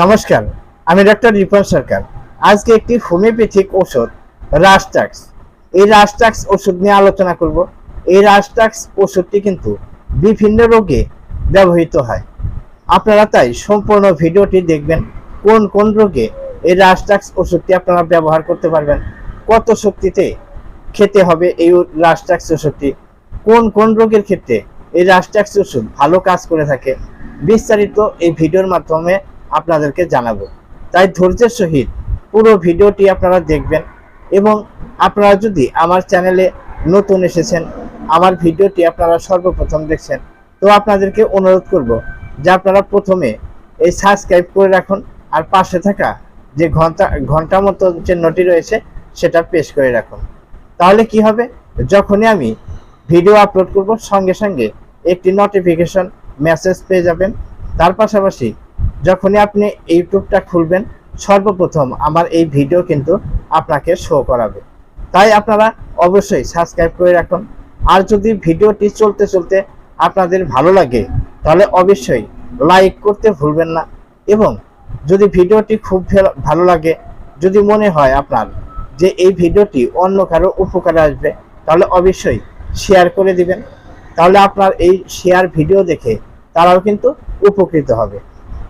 নমস্কার, আমি ডক্টর রিপন সরকার। আজকে একটি হোমিওপ্যাথিক ওষুধ রাস্টাক্স এই রাস্টাক্স ওষুধ নিয়ে আলোচনা করব। এই রাস্টাক্স ওষুধটি কিন্তু বিভিন্ন রোগে ব্যবহৃত হয়। আপনারা তাই সম্পূর্ণ ভিডিওটি দেখবেন, কোন কোন রোগে এই রাস্টাক্স ওষুধটি আপনারা ব্যবহার করতে পারবেন, কত শক্তিতে খেতে হবে এই রাস্টাক্স ওষুধটি, কোন কোন রোগের ক্ষেত্রে এই রাস্টাক্স ওষুধ ভালো কাজ করে থাকে, বিস্তারিত এই ভিডিওর মাধ্যমে আপনাদেরকে জানাব। তাই ধৈর্যের সহিত পুরো ভিডিওটি আপনারা দেখবেন এবং আপনারা যদি আমার চ্যানেলে নতুন এসেছেন, আমার ভিডিওটি আপনারা সর্বপ্রথম দেখছেন, তো আপনাদেরকে অনুরোধ করব যে আপনারা প্রথমে এই সাবস্ক্রাইব করে রাখুন আর পাশে থাকা যে ঘণ্টা ঘণ্টা মতো যে নটি রয়েছে সেটা পেশ করে রাখুন। তাহলে কি হবে? যখনই আমি ভিডিও আপলোড করব, সঙ্গে সঙ্গে একটি নোটিফিকেশন মেসেজ পেয়ে যাবেন। তার পাশাপাশি যখনই আপনি ইউটিউবটা খুলবেন, সর্বপ্রথম আমার এই ভিডিও কিন্তু আপনাকে শো করাবে। তাই আপনারা অবশ্যই সাবস্ক্রাইব করে রাখুন। আর যদি ভিডিওটি চলতে চলতে আপনাদের ভালো লাগে, তাহলে অবশ্যই লাইক করতে ভুলবেন না এবং যদি ভিডিওটি খুব ভালো লাগে, যদি মনে হয় আপনার যে এই ভিডিওটি অন্য কারও উপকারে আসবে, তাহলে অবশ্যই শেয়ার করে দিবেন। তাহলে আপনার এই শেয়ার ভিডিও দেখে তারাও কিন্তু উপকৃত হবে।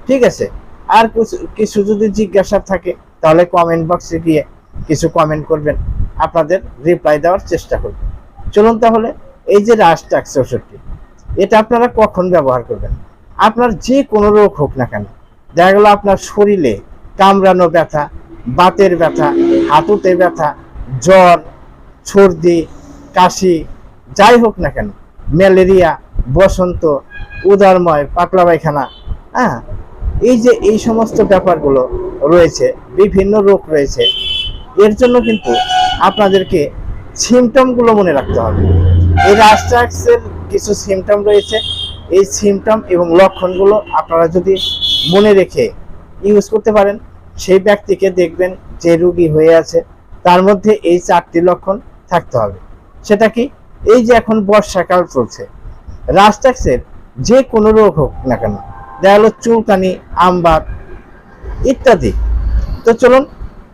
ঠিক আছে? আর কিছু- যদি জিজ্ঞাসা থাকে, তাহলে কমেন্ট বক্সে গিয়ে কিছু কমেন্ট করবেন। আপনাদের রিপ্লাই দেওয়ার চেষ্টা করব। চলুন তাহলে, এই যে রাস্টাক্স ওষুধটি এটা আপনারা কখন ব্যবহার করবেন? আপনার যে কোনো রোগ হোক না কেন, দেখা গেলো আপনার শরীরে কামড়ানো ব্যথা, বাতের ব্যথা, হাঁটুতে ব্যথা, জ্বর, সর্দি, কাশি, যাই হোক না কেন, ম্যালেরিয়া, বসন্ত, উদারময়, পাতলা পায়খানা হ্যাঁ? এই যে এই সমস্ত ব্যাপারগুলো রয়েছে, বিভিন্ন রোগ রয়েছে, এর জন্য কিন্তু আপনাদেরকে সিমটমগুলো মনে রাখতে হবে। এই রাস্টাক্সের কিছু সিমটম রয়েছে, এই সিমটম এবং লক্ষণগুলো আপনারা যদি মনে রেখে ইউজ করতে পারেন, সেই ব্যক্তিকে দেখবেন যে রুগী হয়ে আছে, তার মধ্যে এই চারটি লক্ষণ থাকতে হবে। সেটা কি? এই যে এখন বর্ষাকাল চলছে রাস্টাক্সের যে কোনো রোগ হোক না কেন দেখা গেলো চুলকানি, আমবাত ইত্যাদি। তো চলুন,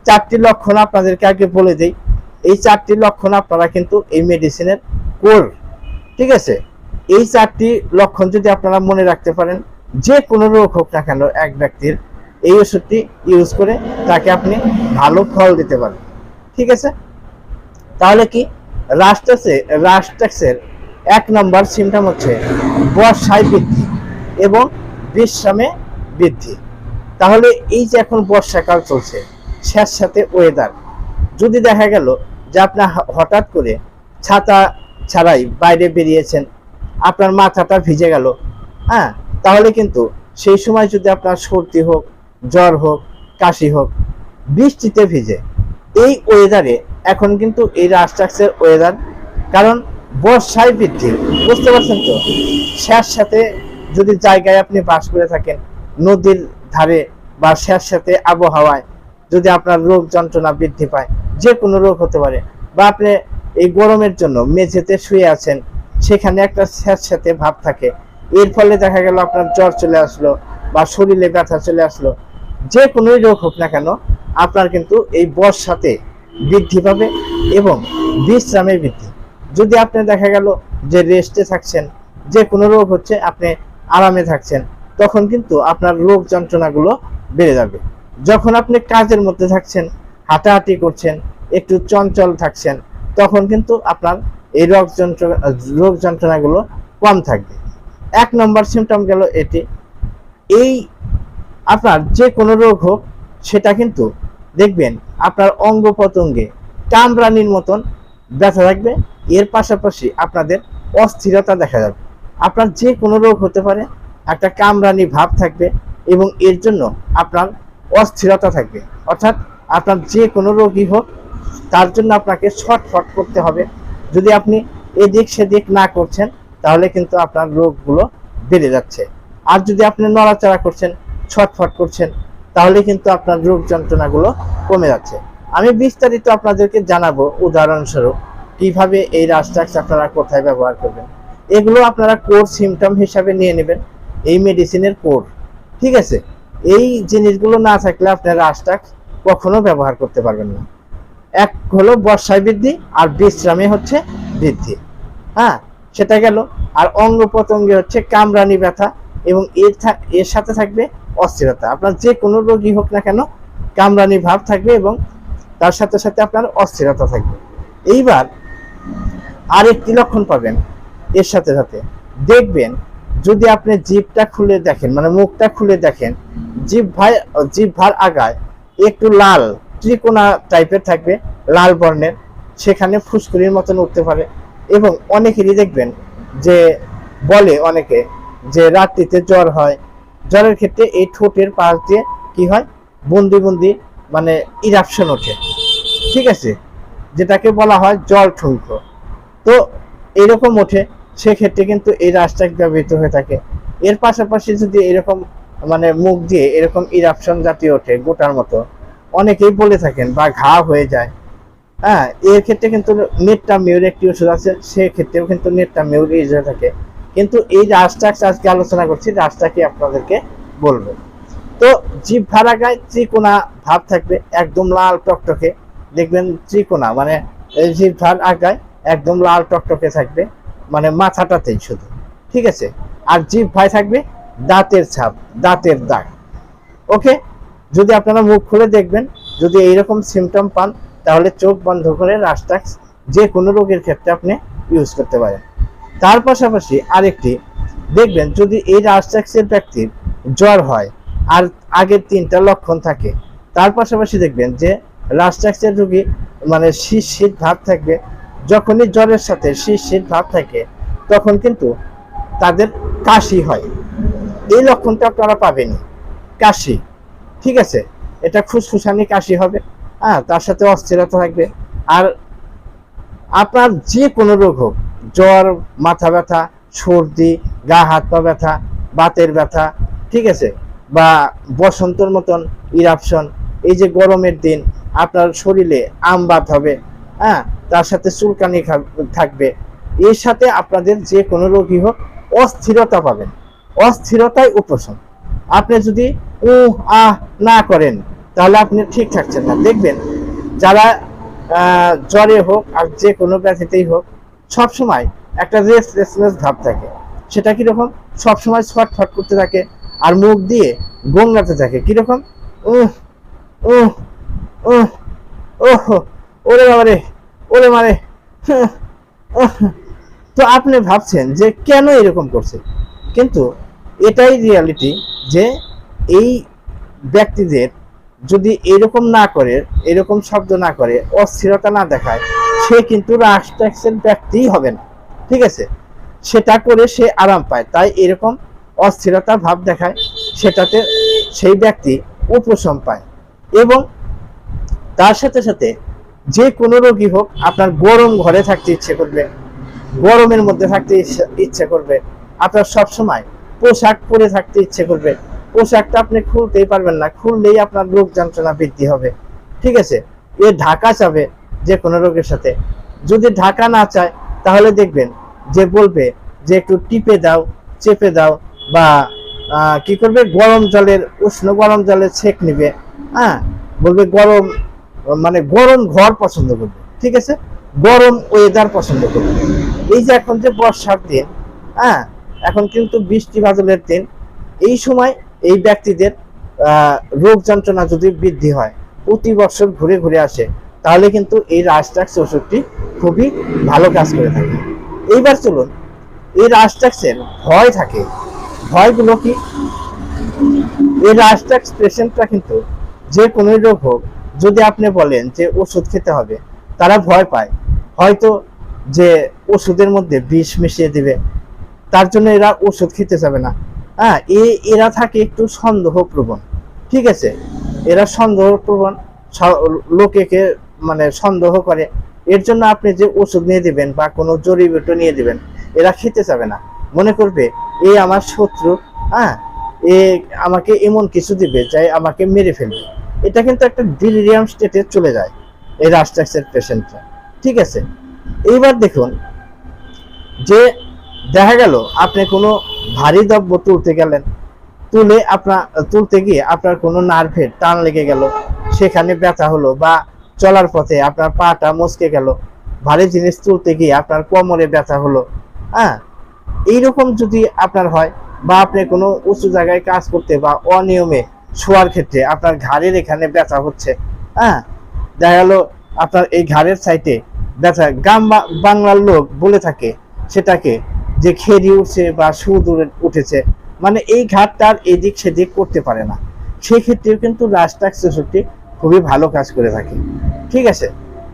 চারটি লক্ষণ আপনাদেরকে আগে বলে দেই। এই চারটি লক্ষণ আপনারা কিন্তু এই মেডিসিনের কোর ঠিক আছে? এই চারটি লক্ষণ যদি আপনারা মনে রাখতে পারেন, যে কোনো রোগ হোক না কেন এক ব্যক্তির, এই ওষুধটি ইউজ করে তাকে আপনি ভালো ফল দিতে পারেন। ঠিক আছে? তাহলে কি? রাস্টাসে রাস্টাক্সের এক নম্বর সিমটম হচ্ছে বর্ষায় বৃদ্ধি এবং বিশ্রামে বৃদ্ধি। তাহলে এই যে এখন বর্ষাকাল চলছে শেষ সাথে ওয়েদার যদি দেখা গেল যে আপনার হঠাৎ করে ছাতা ছাড়াই বাইরে বেরিয়েছেন, আপনার মাথাটা ভিজে গেল হ্যাঁ তাহলে কিন্তু সেই সময় যদি আপনার সর্দি হোক, জ্বর হোক, কাশি হোক, বৃষ্টিতে ভিজে। এই ওয়েদারে এখন কিন্তু এই রাস্ট্রাক্সের ওয়েদার কারণ বর্ষায় বৃদ্ধি, বুঝতে পারছেন তো? স্যার সাথে যদি জায়গায় আপনি বাস করে থাকেন, নদীর ধারে বা সাথে আবহাওয়ায় যদি আপনার রোগ যন্ত্রণা বৃদ্ধি পায়, যে কোনো রোগ হতে পারে, বা আপনি এই গরমের জন্য মেঝেতে শুয়ে আছেন, সেখানে একটা স্যাঁত সাথে ভাব থাকে। এর ফলে দেখা গেল আপনার জ্বর চলে আসলো বা শরীরে ব্যথা চলে আসলো। যে কোনো রোগ হোক না কেন, আপনার কিন্তু এই বর্ষাতে বৃদ্ধি পাবে এবং বিশ্রামে বৃদ্ধি। যদি আপনি দেখা গেল যে রেস্টে থাকছেন, যে কোনো রোগ হচ্ছে, আপনি আরামে থাকছেন, তখন কিন্তু আপনার রোগ যন্ত্রণাগুলো বেড়ে যাবে। যখন আপনি কাজের মধ্যে থাকছেন, হাঁটাহাঁটি করছেন, একটু চঞ্চল থাকছেন, তখন কিন্তু আপনার এই রোগ যন্ত্রণা রোগ যন্ত্রণাগুলো কম থাকবে। এক নম্বর সিমটম গেল এটি। এই আপনার যে কোনো রোগ হোক, সেটা কিন্তু দেখবেন আপনার অঙ্গ প্রত্যঙ্গে কামরানির মতন ব্যথা থাকবে। এর পাশাপাশি আপনাদের অস্থিরতা দেখা যাবে। আপনার যে কোনো রোগ হতে পারে, একটা কামরানি ভাব থাকবে এবং এর জন্য আপনার অস্থিরতা থাকবে। অর্থাৎ আপনার যে কোনো রোগই হোক, তার জন্য আপনাকে ছটফট করতে হবে। যদি আপনি এদিক সেদিক না করছেন, তাহলে কিন্তু আপনার রোগগুলো বেড়ে যাচ্ছে। আর যদি আপনি নড়াচড়া করছেন, ছটফট করছেন, তাহলে কিন্তু আপনার রোগ যন্ত্রণাগুলো কমে যাচ্ছে। আমি বিস্তারিত আপনাদেরকে জানাব উদাহরণস্বরূপ, কীভাবে এই রাস্ট্রাক্স আপনারা কোথায় ব্যবহার করবেন? এগুলো আপনারা কোর সিমটম হিসাবে নিয়ে নেবেন, এই মেডিসিনের কোর ঠিক আছে? এই জিনিসগুলো না থাকলে আপনারা রাস্টাক কখনো ব্যবহার করতে পারবেন না। এক হলো বর্ষায় বৃদ্ধি আর বিশ্রামে হচ্ছে বৃদ্ধি হ্যাঁ? সেটা গেল। আর অঙ্গ প্রত্যঙ্গে হচ্ছে কামরানি ব্যথা এবং এর এর সাথে থাকবে অস্থিরতা। আপনার যে কোনো রোগী হোক না কেন, কামরানি ভাব থাকবে এবং তার সাথে সাথে আপনার অস্থিরতা থাকবে। এইবার আরেকটি লক্ষণ পাবেন। এর সাথে সাথে দেখবেন যদি আপনি জিভটা খুলে দেখেন মানে মুখটা খুলে দেখেন, জিভ ভাই, জিভ ভার আগায় একটু লাল, ত্রিকোণা টাইপের থাকবে, লাল বর্ণের, সেখানে ফুসকুড়ির মতন উঠতে পারে এবং অনেকেরই দেখবেন যে বলে অনেকে যে রাত্রিতে জ্বর হয়। জ্বরের ক্ষেত্রে এই ঠোঁটের পাশ দিয়ে কি হয়? বন্দি বন্দি মানে ইরাপশন ওঠে। ঠিক আছে? যেটাকে বলা হয় জল ঠুঙ্ক তো এরকম ওঠে। সেক্ষেত্রে কিন্তু এই রাস্তাক ব্যবহৃত হয়ে থাকে। এর পাশাপাশি যদি এরকম মানে মুখ দিয়ে এরকম ইরাপশন জাতীয় ওঠে গোটার মতো, অনেকেই বলে থাকেন বা ঘা হয়ে যায়। হ্যাঁ এর ক্ষেত্রে কিন্তু নেটটা মিউর একটি ওষুধ আছে, সেক্ষেত্রেও কিন্তু নেটটা মিউর ইউজ হয়ে থাকে। কিন্তু এই রাস্টাক্স আজকে আলোচনা করছি রাস্তাকে আপনাদেরকে বলব। তো জিভ ভাড়া গায়ে ত্রিকোণা ভাব থাকবে, একদম লাল টকটকে। দেখবেন ত্রিকোণা মানে জিভ ভার আগায় একদম লাল টকটকে থাকবে। মানে মাথাটাতেই শুধু, ঠিক আছে? আর জিভ ভাই থাকবে দাঁতের ছাপ, দাঁতের দাগ, ওকে? যদি আপনারা মুখ খুলে দেখবেন, যদি এইরকম সিমটম পান, তাহলে চোখ বন্ধ করে রাস্টাক্স যে কোনো রোগের ক্ষেত্রে আপনি ইউজ করতে পারেন। তার পাশাপাশি আরেকটি, দেখবেন যদি এই রাস্টাক্সের ব্যক্তির জ্বর হয় আর আগের তিনটা লক্ষণ থাকে, তার পাশাপাশি দেখবেন যে রাস্টাক্সের রোগী মানে শীত শীত ভাব থাকবে যখনই জ্বরের সাথে শীত ভাব থাকে, তখন কিন্তু তাদের কাশি হয়। এই লক্ষণটা আপনারা পাবেনই। কাশি, ঠিক আছে? এটা ফুসফুসানি কাশি হবে হ্যাঁ তার সাথে অস্থিরতা থাকবে। আর আপনার যে কোনো রোগ হোক, জ্বর, মাথা ব্যথা, সর্দি, গা হাত পা ব্যথা, বাতের ব্যথা, ঠিক আছে? বা বসন্তর মতন ইরাপশন এই যে গরমের দিন, আপনার শরীরে আমবাত হবে হ্যাঁ তার সাথে চুলকানি থাকবে। এর সাথে আপনাদের যে কোনো রোগী হোক, অস্থিরতা পাবেন। অস্থিরতায় উপশম। আপনি যদি উ আহ, না করেন তাহলে আপনি ঠিক থাকছেন না। দেখবেন, যারা জ্বরে হোক আর যে কোনো ব্যাধিতেই হোক, সবসময় একটা রেস্টলেসনেস ভাব থাকে। সেটা কীরকম? সবসময় ছটফট করতে থাকে আর মুখ দিয়ে গঙ্গাতে থাকে। কীরকম? উহ উহ উহ, ওহ ওরে বাবারে ওরে মারে তো আপনি ভাবছেন যে কেন এরকম করছে কিন্তু এটাই রিয়ালিটি যে এই ব্যক্তিদের যদি এরকম না করে, এরকম শব্দ না করে, অস্থিরতা না দেখায়, সে কিন্তু রাষ্ট্রাক্সের ব্যক্তিই হবে না। ঠিক আছে? সেটা করে সে আরাম পায়। তাই এরকম অস্থিরতা ভাব দেখায়, সেটাতে সেই ব্যক্তি উপশম পায়। এবং তার সাথে সাথে যে কোনো রোগী হোক, আপনার গরম ঘরে থাকতে ইচ্ছে করবে। গরমের মধ্যে থাকতে ইচ্ছে করবে। আপনার সব সময় পোশাক পরে থাকতে ইচ্ছে করবে। পোশাকটা আপনি খুলতেই পারবেন না, খুললেই আপনার রোগ যন্ত্রণা বৃদ্ধি হবে। ঠিক আছে? এ ঢাকা চাবে যে কোনো রোগের সাথে। যদি ঢাকা না চায়, তাহলে দেখবেন যে বলবে যে একটু টিপে দাও, চেপে দাও বা কি করবে? গরম জলের, উষ্ণ গরম জলের ছেক নিবে। হ্যাঁ? বলবে গরম মানে গরম ঘর পছন্দ করবে, ঠিক আছে? গরম ওয়েদার পছন্দ করবে। এই যে এখন যে বর্ষার দিন হ্যাঁ? এখন কিন্তু বৃষ্টি বাদলের দিন। এই সময় এই ব্যক্তিদের রোগ যন্ত্রণা যদি বৃদ্ধি হয়, প্রতি বছর ঘুরে ঘুরে আসে, তাহলে কিন্তু এই রাজটাক্স ওষুধটি খুবই ভালো কাজ করে থাকে। এইবার চলুন, এই রাজটাক্সের ভয় থাকে। ভয়গুলো কি? এই রাজটাক্স পেশেন্টরা কিন্তু যে কোনো রোগ হোক যদি আপনি বলেন যে ওষুধ খেতে হবে, তারা ভয় পায়। হয়তো যে ওষুধের মধ্যে বিষ মিশিয়ে দিবে, তার জন্য এরা ওষুধ খেতে যাবে না। হ্যাঁ এ, এরা থাকে একটু সন্দেহ প্রবণ ঠিক আছে? এরা সন্দেহ প্রবণ লোকেকে মানে সন্দেহ করে। এর জন্য আপনি যে ওষুধ নিয়ে দিবেন বা কোনো জড়িবুটো নিয়ে দিবেন, এরা খেতে যাবে না। মনে করবে এই আমার শত্রু হ্যাঁ এ আমাকে এমন কিছু দিবে যাই আমাকে মেরে ফেলবে। এটা কিন্তু একটা ডিলিরিয়াম স্টেটে চলে যায়, এই রাস্ট্রাক্সের পেশেন্টরা ঠিক আছে? এইবার দেখুন, যে দেখা গেল, আপনি কোনো ভারী দ্রব্য তুলতে গেলেন, তুলে আপনার, তুলতে গিয়ে আপনার কোনো নার্ভের টান লেগে গেল, সেখানে ব্যথা হলো বা চলার পথে আপনার পাটা মচকে গেল, ভারী জিনিস তুলতে গিয়ে আপনার কোমরে ব্যথা হলো হ্যাঁ? এইরকম যদি আপনার হয় বা আপনি কোনো উঁচু জায়গায় কাজ করতে বা অনিয়মে শোয়ার ক্ষেত্রে আপনার ঘাড়ের এখানে ব্যথা হচ্ছে হ্যাঁ? দেখা গেল আপনার এই ঘাড়ের সাইডে ব্যথা। গ্রাম বাংলার লোক বলে থাকে সেটাকে যে খেরি উঠছে বা সুদ উঠেছে। মানে এই ঘাটটার এদিক সেদিক করতে পারে না। সেক্ষেত্রেও কিন্তু রাস্টাক চৌষট্টি খুবই ভালো কাজ করে থাকে। ঠিক আছে?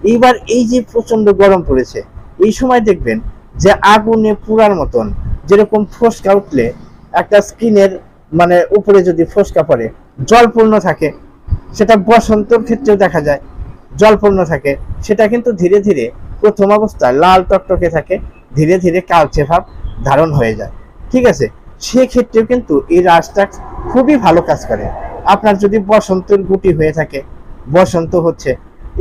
এইবার এই যে প্রচণ্ড গরম পড়েছে, এই সময় দেখবেন যে আগুনে পুরার মতন যেরকম ফসকা উঠলে একটা স্কিনের মানে উপরে যদি ফসকা পড়ে, জলপূর্ণ থাকে, সেটা বসন্তর ক্ষেত্রেও দেখা যায়, জলপূর্ণ থাকে। সেটা কিন্তু ধীরে ধীরে প্রথম অবস্থায় লাল টকটকে থাকে, ধীরে ধীরে কালচে ভাব ধারণ হয়ে যায়। ঠিক আছে? সেক্ষেত্রেও কিন্তু এই রাসটা খুবই ভালো কাজ করে। আপনার যদি বসন্তের গুটি হয়ে থাকে, বসন্ত হচ্ছে,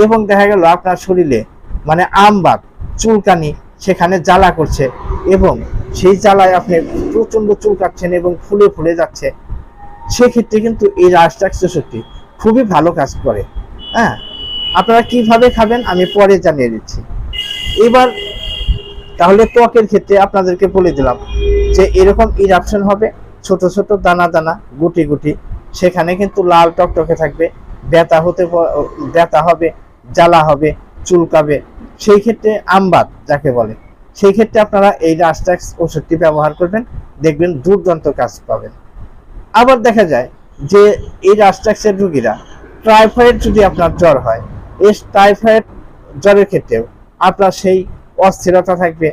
এবং দেখা গেল আপনার শরীরে মানে আমবাগ চুলকানি সেখানে জ্বালা করছে এবং সেই জ্বালায় আপনি প্রচণ্ড চুলকাচ্ছেন এবং ফুলে ফুলে যাচ্ছে। সেক্ষেত্রে কিন্তু এই রাসটাক চৌষট্টি খুবই ভালো কাজ করে। হ্যাঁ আপনারা কীভাবে খাবেন আমি পরে জানিয়ে দিচ্ছি। এবার তাহলে ত্বকের ক্ষেত্রে আপনাদেরকে বলে দিলাম যে এরকম ইরাপশন হবে, ছোট ছোট দানা দানা, গুটি গুটি, সেখানে কিন্তু লাল টকটকে থাকবে, ব্যথা হতে ব্যথা হবে, জ্বালা হবে চুলকাবে, সেই ক্ষেত্রে আমবাদ যাকে বলে। সেই ক্ষেত্রে আপনারা এই রাস্টাক্স ওষুধটি ব্যবহার করবেন, দেখবেন দুর্দান্ত কাজ পাবেন। আবার দেখা যায় যে এই রাস্টাক্সের রুগীরা টাইফয়েড যদি আপনার জ্বর হয়, এই টাইফয়েড জ্বরের ক্ষেত্রেও আপনার সেই অস্থিরতা থাকবে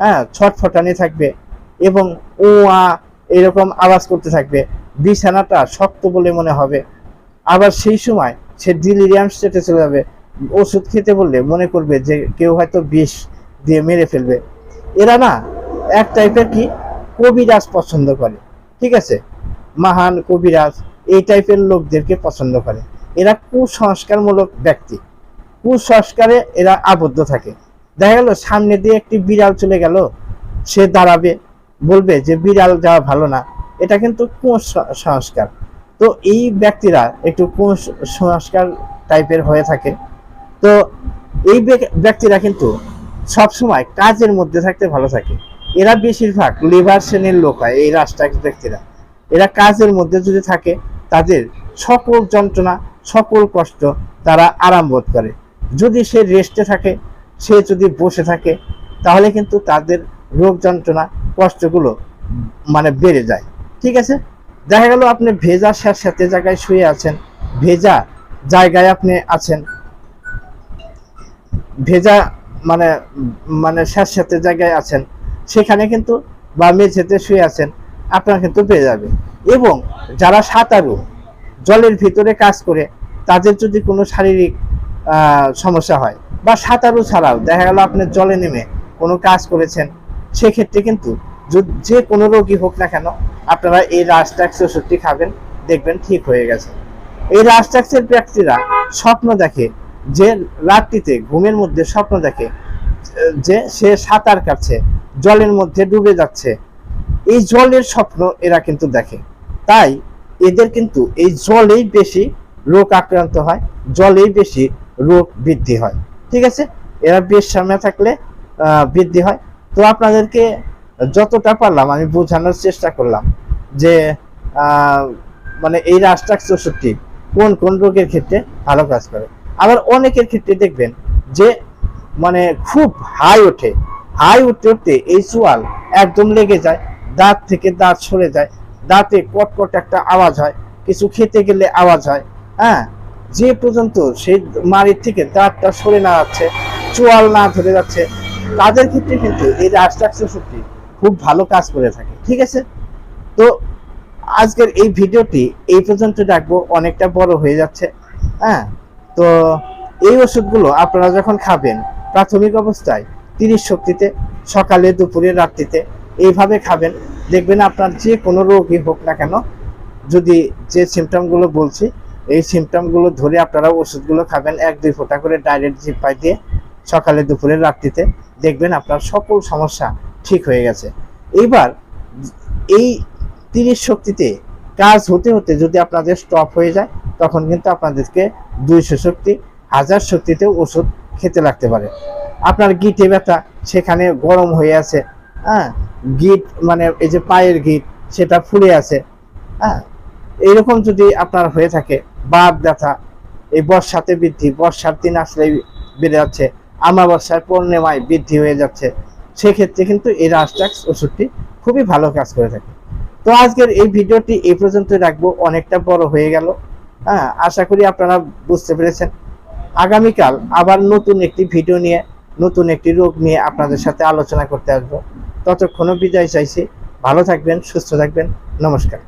হ্যাঁ ছটফটানি থাকবে এবং ও আ এরকম আওয়াজ করতে থাকবে, বিছানাটা শক্ত বলে মনে হবে। আবার সেই সময় সে ডিলিরিয়াম স্টেটে চলে যাবে ওষুধ খেতে বললে মনে করবে যে কেউ হয়তো বিষ দিয়ে মেরে ফেলবে। এরা না, এক টাইপের কি? কবিরাজ পছন্দ করে, ঠিক আছে? মহান কবিরাজ, এই টাইপের লোকদেরকে পছন্দ করে। এরা কুসংস্কারমূলক ব্যক্তি। কুসংস্কারে এরা আবদ্ধ থাকে। দেখা গেল, সামনে দিয়ে একটি বিড়াল চলে গেল, সে দাঁড়াবে, বলবে যে বিড়াল যাওয়া ভালো না। এটা কিন্তু কুসংস্কার। তো এই ব্যক্তিরা একটু কুসংস্কার টাইপের হয়ে থাকে। তো এই ব্যক্তিরা কিন্তু সবসময় কাজের মধ্যে থাকতে ভালো থাকে। এরা বেশিরভাগ লেবার শ্রেণির লোক হয় এই রাষ্ট্রায়ত্ত ব্যক্তিরা। এরা কাজের মধ্যে যদি থাকে, তাদের সকল যন্ত্রণা, সকল কষ্ট তারা আরাম বোধ করে। যদি সে রেস্টে থাকে, সে যদি বসে থাকে, তাহলে কিন্তু তাদের রোগ যন্ত্রণা, কষ্টগুলো মানে বেড়ে যায়। ঠিক আছে? দেখা গেল আপনি ভেজা স্যাঁতস্যাঁতে জায়গায় শুয়ে আছেন। ভেজা জায়গায় আপনি আছেন। ভেজা মানে মানে স্যাঁতস্যাঁতে জায়গায় আছেন, সেখানে কিন্তু বা মেঝেতে শুয়ে আছেন, আপনার কিন্তু পেয়ে যাবে এবং যারা সাঁতারু, জলের ভিতরে কাজ করে, তাদের যদি কোনো শারীরিক সমস্যা হয়, বা সাঁতারু ছাড়াও দেখা গেল আপনি জলে নেমে কোনো কাজ করেছেন, সেক্ষেত্রে কিন্তু যে কোনো রোগী হোক না কেন, আপনারা এই রাস্টাক্স ওষুধটি খাবেন, দেখবেন ঠিক হয়ে গেছে। এই রাস্টাক্সের ব্যক্তিরা স্বপ্ন দেখে যে রাত্রিতে ঘুমের মধ্যে স্বপ্ন দেখে, যে সে সাঁতার কাটছে, জলের মধ্যে ডুবে যাচ্ছে, এই জলের স্বপ্ন এরা কিন্তু দেখে। তাই এদের কিন্তু এই জলেই বেশি রোগ আক্রান্ত হয়, জলেই বেশি রোগ বৃদ্ধি হয়। ঠিক আছে? এরা বেশ সামনে থাকলে বৃদ্ধি হয়। তো আপনাদেরকে যতটা পারলাম আমি বোঝানোর চেষ্টা করলাম যে মানে এই রাস্ট্রাক্স ওষুধটি কোন কোন রোগের ক্ষেত্রে ভালো কাজ করে। আবার অনেকের ক্ষেত্রে দেখবেন যে মানে খুব হাই ওঠে। হাই উঠতে উঠতে এই চোয়াল একদম লেগে যায়, দাঁত থেকে দাঁত সরে যায়, দাঁতে কটকট একটা আওয়াজ হয়, কিছু খেতে গেলে আওয়াজ হয় হ্যাঁ? যে পর্যন্ত সেই মাড়ির থেকে দাঁতটা সরে না যাচ্ছে, চোয়াল না ধরে যাচ্ছে, তাদের ক্ষেত্রে কিন্তু এই রাস্ট্রাকচার শক্তি খুব ভালো কাজ করে থাকে, ঠিক আছে? তো আজকের এই ভিডিওটি এই পর্যন্ত রাখব, অনেকটা বড় হয়ে যাচ্ছে হ্যাঁ? তো এই ওষুধগুলো আপনারা যখন খাবেন, প্রাথমিক অবস্থায় তিরিশ শক্তিতে, সকালে, দুপুরে, রাত্রিতে এইভাবে খাবেন। দেখবেন আপনার যে কোনো রোগই হোক না কেন, যদি যে সিমটমগুলো বলছি, এই সিমটমগুলো ধরে আপনারা ওষুধগুলো খাবেন এক, দুই ফোঁটা করে ডাইরেক্ট জিপাই দিয়ে সকালে, দুপুরে, রাত্রিতে দেখবেন আপনার সকল সমস্যা ঠিক হয়ে গেছে। এইবার এই তিরিশ শক্তিতে কাজ হতে হতে যদি আপনাদের স্টপ হয়ে যায় তখন কিন্তু আপনাদেরকে দুইশো শক্তি, হাজার শক্তিতেও ওষুধ খেতে লাগতে পারে। আপনার গিটে ব্যথা সেখানে গরম হয়ে আছে হ্যাঁ? গিট মানে এই যে পায়ের গিট, সেটা ফুলে আছে হ্যাঁ? এইরকম যদি আপনার হয়ে থাকে বাদ ব্যথা, এই বর্ষাতে বৃদ্ধি, বর্ষার দিন আসলে বেড়ে যাচ্ছে আমাবস্যার পূর্ণিমায় বৃদ্ধি হয়ে যাচ্ছে, সেক্ষেত্রে কিন্তু এই রাস্টাক্স ওষুধটি খুবই ভালো কাজ করে থাকে। তো আজকের এই ভিডিওটি এই পর্যন্ত রাখব, অনেকটা বড় হয়ে গেল। হ্যাঁ আশা করি আপনারা বুঝতে পেরেছেন। আগামীকাল আবার নতুন একটি ভিডিও নিয়ে, নতুন একটি রোগ নিয়ে আপনাদের সাথে আলোচনা করতে আসব। ততক্ষণও বিদায় চাইছি। ভালো থাকবেন, সুস্থ থাকবেন। নমস্কার।